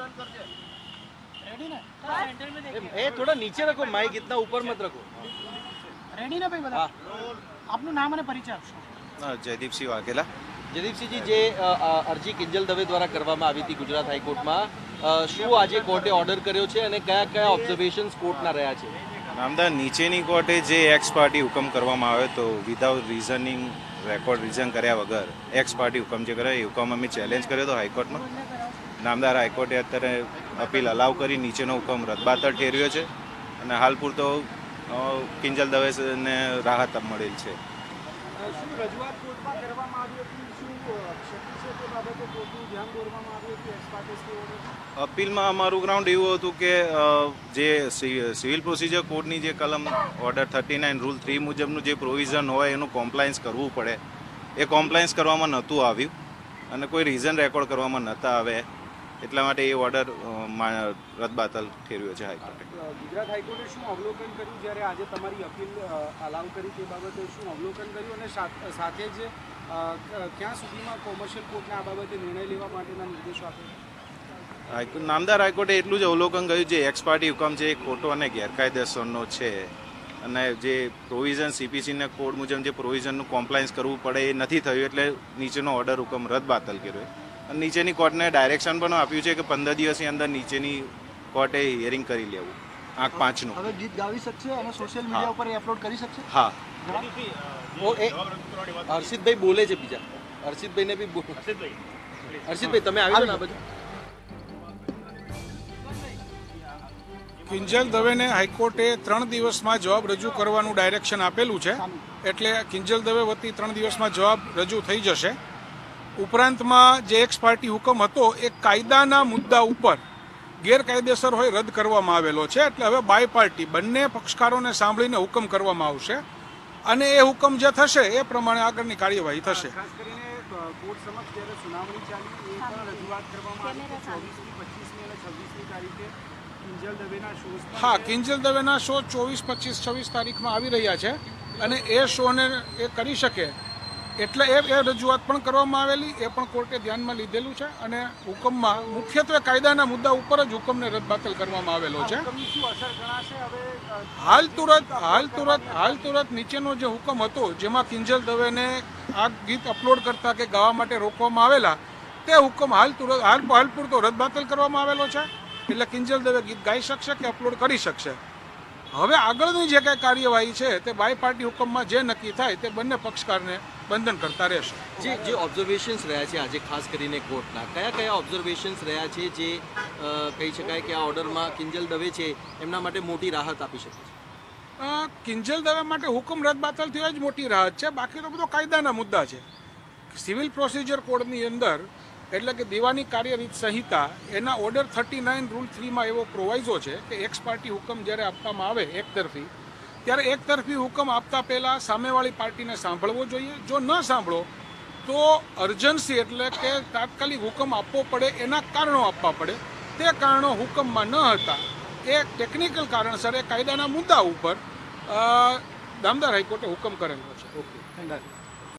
Ready ना ए थोड़ा नीचे रखो माइक इतना ऊपर मत रखो રેડી ને ભાઈ બધા આપનું નામ અને પરિચય આપશો અ, જયદીપસિંહ વાઘેલા જયદીપસિંહજી જે અ, અ, અરજી કિંજલ દવે દ્વારા કરવામાં આવી હતી ગુજરાત હાઈકોર્ટમાં અ, શું આજે કોર્ટે ઓર્ડર કર્યો છે અને કયા કયા ઓબ્ઝર્વેશન્સ કોર્ટના રહ્યા છે નામદાર નીચેની કોર્ટે જે એક્સ પાર્ટી હુકમ કરવામાં આવ્યો તો વિધાઉટ રીઝનિંગ રેકોર્ડ રીઝન કર્યા વગર એક્સ પાર્ટી હુકમ જે કર્યો એ હુકમ અમે ચેલેન્જ કર્યો હતો હાઈકોર્ટમાં નામદાર હાઈકોર્ટે અત્યારે અપીલ અલાવ કરી નીચેનો હુકમ રદબાતર ઠેરવ્યો છે અને હાલ પૂરતો કિંજલ દવેને રાહત મળેલ છે. આવ્યું અપીલમાં અમારું ગ્રાઉન્ડ એવું હતું કે જે સિવિલ પ્રોસિજર કોડની જે કલમ order thirty nine rule three મુજબનું જે પ્રોવિઝન હોય એનું કોમ્પ્લાયન્સ કરવું પડે. એ કોમ્પ્લાયન્સ કરવામાં નહોતું આવ્યું અને કોઈ રીઝન રેકોર્ડ કરવામાં નહોતા આવે. એટલા માટે એ ઓર્ડર રદબાતલ ઠેરવ્યો છે હાઈકોર્ટે ગુજરાત હાઈકોર્ટે શું અવલોકન કર્યું? જ્યારે આજે તમારી અપીલ અલાવ કરી તે બાબતે શું અવલોકન કર્યું? અને સાથે જ ક્યાં સુધીમાં કોમર્શિયલ કોર્ટને આ બાબતે નિર્ણય લેવા માટેના નિર્દેશો આપ્યા? હાઈકો- નામદાર હાઈકોર્ટે એટલું જ અવલોકન કર્યું જે એક્સ પાર્ટી હુકમ છે એ ખોટો અને ગેરકાયદેસરનો છે. અને જે પ્રોવિઝન સીપીસીના કોડ મુજબ જે પ્રોવિઝનનું કોમ્પ્લાયન્સ કરવું પડે એ નથી થયું એટલે નીચેનો ઓર્ડર હુકમ રદ બાતલ કર્યો અને નીચેની કોર્ટને ડાયરેક્શન પણ આપ્યું છે કે પંદર દિવસની અંદર નીચેની કોર્ટે હિયરિંગ કરી લેવું આંખ પાંચનું. હવે ગીત ગાવી શકશે અને સોશિયલ મીડિયા ઉપર અપલોડ કરી શકશે? હા. એ હર્ષિતભાઈ બોલે છે બીજા. હર્ષિતભાઈને બી બોલ. હર્ષિતભાઈ તમે આવી જાઓ ને આ કિંજલ દવેને હાઈકોર્ટે ત્રણ દિવસમાં જવાબ રજૂ કરવાનું ડાયરેક્શન આપેલું છે. એટલે કિંજલ દવે વતી ત્રણ દિવસમાં જવાબ રજૂ થઈ જશે. ઉપરાંતમાં જે એક્સ પાર્ટી હુકમ હતો એ કાયદાના મુદ્દા ઉપર ગેરકાયદેસર હોય રદ કરવામાં આવેલો છે. એટલે હવે બાય પાર્ટી બંને પક્ષકારોને સાંભળીને હુકમ કરવામાં આવશે. અને એ હુકમ જે થશે એ પ્રમાણે આગળની કાર્યવાહી થશે. ખાસ કરીને અ, કોર્ટ સમક્ષ જ્યારે સુનાવણી ચાલી એ પણ રજૂઆત કરવામાં આવી કે ચોવીસમી પચીસમી અને છવ્વીસમી તારીખે કિંજલ દવેના શોઝ પણ હા કિંજલ દવેના શો ચોવીસ પચીસ છવ્વીસ તારીખમાં આવી રહ્યા છે. અને એ શોને એ કરી શકે. એટલે એ એ રજૂઆત પણ કરવામાં આવેલી એ પણ કોર્ટે ધ્યાનમાં લીધેલું છે અને હુકમમાં મુખ્યત્વે કાયદાના મુદ્દા ઉપર જ હુકમને રદબાતલ કરવામાં આવેલો છે. હાલ તુરત હાલ તુરત હાલ તુરત નીચેનો જે હુકમ હતો જેમાં કિંજલ દવેને આ ગીત અપલોડ કરતા કે ગાવા માટે રોકવામાં આવેલા તે હુકમ હાલ તુરત હાલ હાલ પૂરતો રદબાતલ કરવામાં આવેલો છે. એટલે કિંજલ દવે ગીત ગાઈ શકશે કે અપલોડ કરી શકશે? હવે આગળની જે કાંઈ કાર્યવાહી છે તે બાય પાર્ટી હુકમમાં જે નક્કી થાય તે બંને પક્ષકારને બંધન કરતા રહેશે. જે જે ઓબ્ઝર્વેશન્સ રહ્યા છે આજે ખાસ કરીને કોર્ટના કયા કયા ઓબ્ઝર્વેશન્સ રહ્યા છે જે કહી શકાય કે આ ઓર્ડરમાં કિંજલ દવે છે એમના માટે મોટી રાહત આપી શકે છે? કિંજલ દવે માટે હુકમ રદ બાતલ થયો જ મોટી રાહત છે. બાકી તો બધો કાયદાના મુદ્દા છે. સિવિલ પ્રોસિજર કોડની અંદર એટલે કે દેવાની કાર્યરીત સંહિતા, એના ઓર્ડર થર્ટી નાઇન રૂલ થ્રીમાં એવો પ્રોવાઇઝો છે કે એક્સ પાર્ટી હુકમ જ્યારે આપવામાં આવે એક તરફી, ત્યારે એક તરફી હુકમ આપતા પહેલાં સામેવાળી પાર્ટીને સાંભળવો જોઈએ. જો ન સાંભળો, તો અર્જન્સી એટલે કે તાત્કાલિક હુકમ આપવો પડે, એના કારણો આપવા પડે. તે કારણો હુકમમાં ન હતા. એ ટેકનિકલ કારણસર એ કાયદાના મુદ્દા ઉપર દામદાર હાઈકોર્ટે હુકમ કરેલો છે. ઓકે